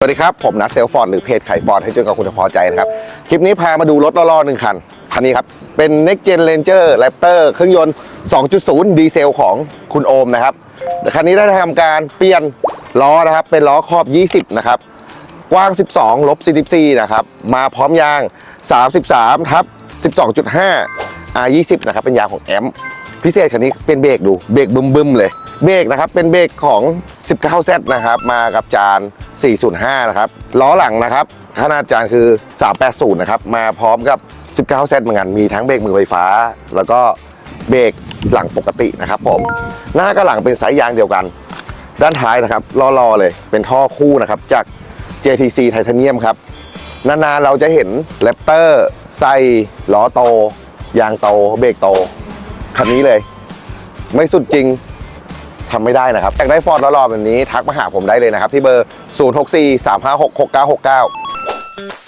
สวัสดีครับ ผมนัทเซลฟอร์ดหรือเพจไขายฟอร์ดให้จนกับคุณพอใจนะครับ คลิปนี้พามาดูรถล่อๆหนึ่งคัน คันนี้ครับ เป็น Next Gen Ranger Raptor เครื่องยนต์ 2.0 ดีเซลของคุณโอมนะครับแต่คันนี้ได้ทำการเปลี่ยนล้อนะครับ เป็นล้อครอบ 20 นะครับ กว้าง 12ลบ44นะครับ มาพร้อมยาง 33ทับ12.5 R20 นะครับ เป็นยางของแอมพิเศษคันนี้เป็นเบรกดูเบรกบึมๆเลย เบรกนะครับเป็นเบรกของ 19Z นะครับมากับจาน 405 นะครับล้อหลังนะครับขนาดจานคือ 380 นะครับมาพร้อมกับ 19Z เหมือนกันมีทั้งเบรกมือไฟฟ้า แล้วก็เบรกหลังปกตินะครับผมหน้ากับหลังเป็นสายยางเดียวกัน ด้านท้ายนะครับรอๆเลยเป็นท่อคู่นะครับจาก JTC ไทเทเนียมครับนานๆเราจะเห็นแรปเตอร์ใส่ล้อโต ยางโต เบรกโต คันนี้เลย ไม่สุดจริง ทำไม่ได้นะครับอยากได้ฟอร์ดรอๆแบบนี้ทักมาหาผมได้เลยนะครับที่เบอร์ 064 356 6969